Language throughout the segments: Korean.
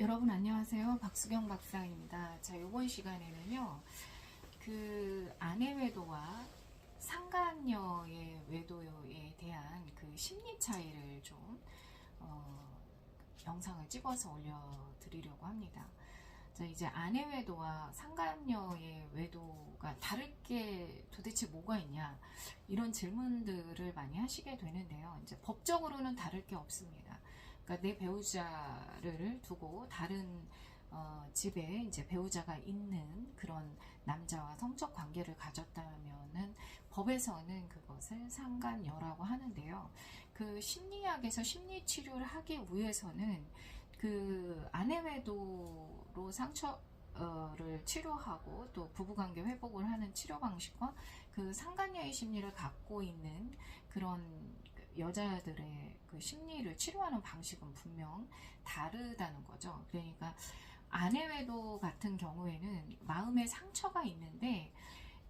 여러분 안녕하세요. 박수경 박사입니다. 자, 이번 시간에는요. 그 아내 외도와 상간녀의 외도에 대한 그 심리 차이를 좀 어, 영상을 찍어서 올려드리려고 합니다. 자, 이제 아내 외도와 상간녀의 외도가 다를 게 도대체 뭐가 있냐 이런 질문들을 많이 하시게 되는데요. 이제 법적으로는 다를 게 없습니다. 그러니까 내 배우자를 두고 다른 어, 집에 이제 배우자가 있는 그런 남자와 성적 관계를 가졌다면은 법에서는 그것을 상간녀라고 하는데요. 그 심리학에서 심리 치료를 하기 위해서는 그 아내 외도로 상처 를 치료하고 또 부부관계 회복을 하는 치료 방식과 그 상간녀의 심리를 갖고 있는 그런 여자들의 그 심리를 치료하는 방식은 분명 다르다는 거죠. 그러니까 아내 외도 같은 경우에는 마음에 상처가 있는데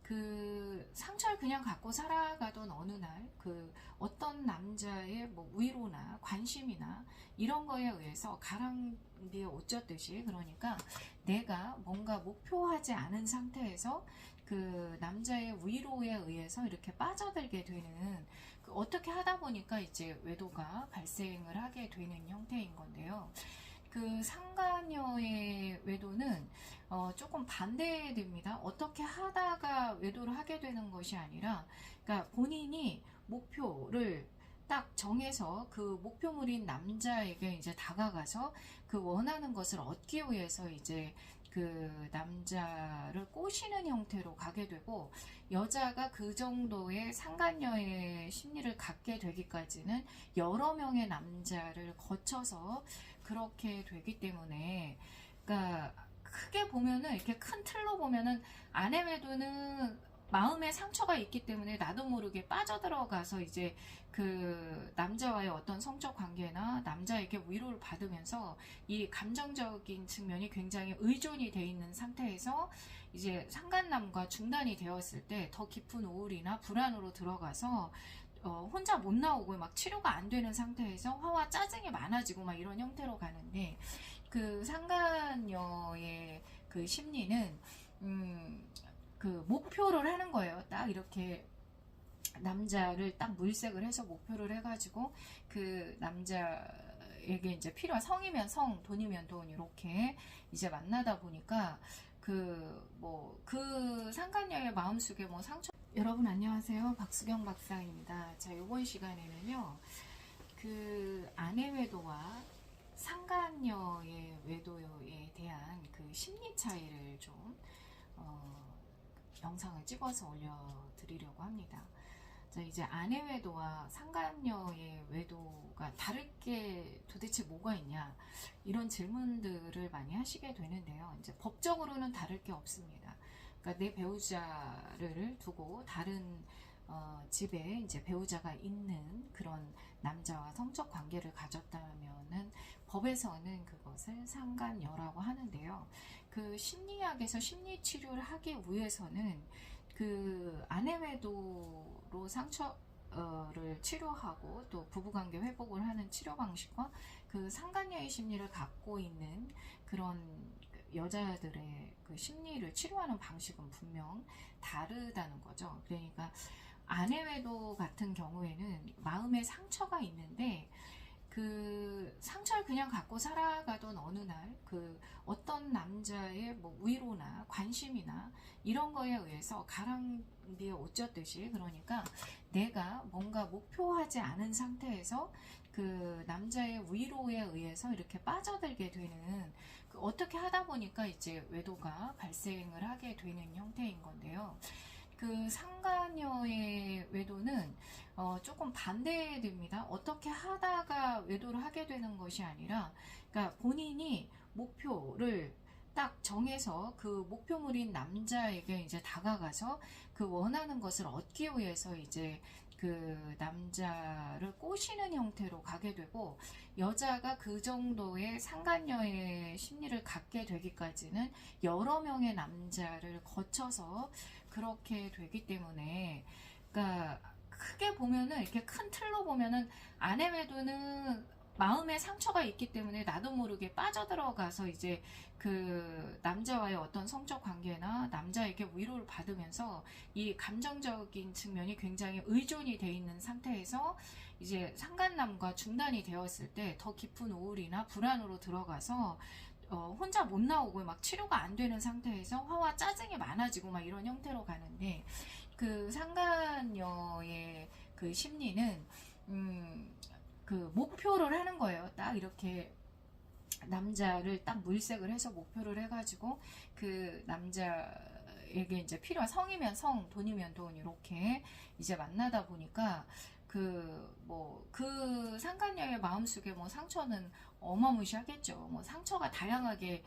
그 상처를 그냥 갖고 살아가던 어느 날 그 어떤 남자의 뭐 위로나 관심이나 이런 거에 의해서 가랑비에 옷 젖듯이 그러니까 내가 뭔가 목표하지 않은 상태에서 그 남자의 위로에 의해서 이렇게 빠져들게 되는 그 어떻게 하다 보니까 이제 외도가 발생을 하게 되는 형태인 건데요. 그 상가녀의 외도는 어, 조금 반대됩니다. 어떻게 하다가 외도를 하게 되는 것이 아니라, 그러니까 본인이 목표를 딱 정해서 그 목표물인 남자에게 이제 다가가서 그 원하는 것을 얻기 위해서 이제 그 남자를 꼬시는 형태로 가게 되고 여자가 그 정도의 상간녀의 심리를 갖게 되기까지는 여러 명의 남자를 거쳐서 그렇게 되기 때문에 그러니까 크게 보면은 이렇게 큰 틀로 보면은 아내 외도는 마음에 상처가 있기 때문에 나도 모르게 빠져들어가서 이제 그 남자와의 어떤 성적 관계나 남자에게 위로를 받으면서 이 감정적인 측면이 굉장히 의존이 돼 있는 상태에서 이제 상간남과 중단이 되었을 때 더 깊은 우울이나 불안으로 들어가서 어, 혼자 못 나오고 막 치료가 안 되는 상태에서 화와 짜증이 많아지고 막 이런 형태로 가는데 그 상간녀의 그 심리는 음, 그 목표를 하는 거예요. 딱 이렇게 남자를 딱 물색을 해서 목표를 해가지고 그 남자에게 이제 필요한 성이면 성, 돈이면 돈 이렇게 이제 만나다 보니까 그 뭐 그 상간녀의 마음속에 뭐 상처 여러분 안녕하세요 박수경 박사입니다. 자 이번 시간에는요 그 아내 외도와 상간녀의 외도에 대한 그 심리 차이를 좀 어, 영상을 찍어서 올려드리려고 합니다. 자, 이제 아내 외도와 상간녀의 외도가 다를 게 도대체 뭐가 있냐 이런 질문들을 많이 하시게 되는데요. 이제 법적으로는 다를 게 없습니다. 그러니까 내 배우자를 두고 다른 어, 집에 이제 배우자가 있는 그런 남자와 성적 관계를 가졌다면은 법에서는 그것을 상간녀라고 하는데요. 그 심리학에서 심리 치료를 하기 위해서는 그 아내 외도 로 상처를 치료하고 또 부부관계 회복을 하는 치료 방식과 그 상간녀의 심리를 갖고 있는 그런 여자들의 그 심리를 치료하는 방식은 분명 다르다는 거죠. 그러니까 아내 외도 같은 경우에는 마음에 상처가 있는데 그 상처를 그냥 갖고 살아가던 어느 날 그 어떤 남자의 뭐 위로나 관심이나 이런 거에 의해서 가랑비에 옷 젖듯이 그러니까 내가 뭔가 목표하지 않은 상태에서 그 남자의 위로에 의해서 이렇게 빠져들게 되는 그 어떻게 하다 보니까 이제 외도가 발생을 하게 되는 형태인 건데요. 그 상가녀의 외도는 어, 조금 반대됩니다. 어떻게 하다가 외도를 하게 되는 것이 아니라, 그러니까 본인이 목표를 딱 정해서 그 목표물인 남자에게 이제 다가가서 그 원하는 것을 얻기 위해서 이제 그 남자를 꼬시는 형태로 가게 되고 여자가 그 정도의 상간녀의 심리를 갖게 되기까지는 여러 명의 남자를 거쳐서 그렇게 되기 때문에 그러니까 크게 보면은 이렇게 큰 틀로 보면은 아내 외도는 마음에 상처가 있기 때문에 나도 모르게 빠져들어가서 이제 그 남자와의 어떤 성적 관계나 남자에게 위로를 받으면서 이 감정적인 측면이 굉장히 의존이 돼 있는 상태에서 이제 상간남과 중단이 되었을 때 더 깊은 우울이나 불안으로 들어가서 어, 혼자 못 나오고 막 치료가 안 되는 상태에서 화와 짜증이 많아지고 막 이런 형태로 가는데 그 상간녀의 그 심리는 음, 그 목표를 하는 거예요. 딱 이렇게 남자를 딱 물색을 해서 목표를 해가지고 그 남자에게 이제 필요한 성이면 성, 돈이면 돈 이렇게 이제 만나다 보니까 그 뭐 그 상간녀의 마음속에 뭐 상처는 어마무시하겠죠. 뭐 상처가 다양하게